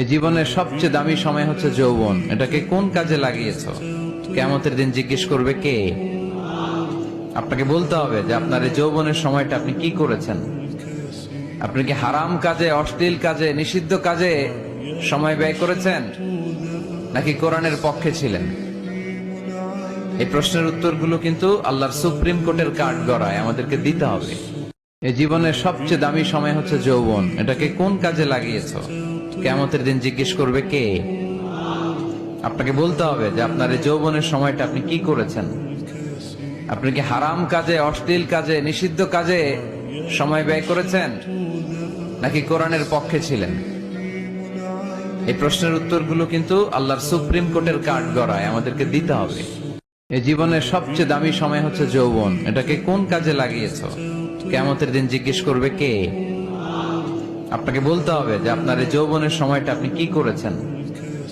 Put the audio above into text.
এই জীবনের সবচেয়ে দামি সময় হচ্ছে যৌবন। এটাকে কোন কাজে লাগিয়েছ? কেমতের দিন জিজ্ঞেস করবে কে? আপনাকে বলতে হবে যে আপনার এই যৌবনের সময়টা আপনি কি করেছেন? আপনি কি হারাম কাজে, অশ্লীল কাজে, নিষিদ্ধ কাজে সময় ব্যয় করেছেন? নাকি কোরআনের পক্ষে ছিলেন? এই প্রশ্নের উত্তরগুলো কিন্তু আল্লাহর সুপ্রিম কোর্টের কাঠ গড়ায় আমাদেরকে দিতে হবে। এই জীবনের সবচেয়ে দামি সময় হচ্ছে যৌবন। এটাকে কোন কাজে লাগিয়েছ? কেমতের দিন জিজ্ঞেস করবে কে? আপনাকে বলতে হবে যে আপনার এই যৌবনের সময়টা আপনি কি করেছেন? আপনি কি হারাম কাজে, অশ্লীল কাজে, নিষিদ্ধ কাজে সময় ব্যয় করেছেন? নাকি কোরআনের পক্ষে ছিলেন? এই প্রশ্নের উত্তরগুলো কিন্তু আল্লাহর সুপ্রিম কোর্টের কাঠ গড়ায় আমাদেরকে দিতে হবে। এই জীবনের সবচেয়ে দামি সময় হচ্ছে যৌবন। এটাকে কোন কাজে লাগিয়েছো? কেমতের দিন জিজ্ঞেস করবে কে? আপনাকে বলতে হবে যে আপনার এই যৌবনের সময়টা আপনি কি করেছেন?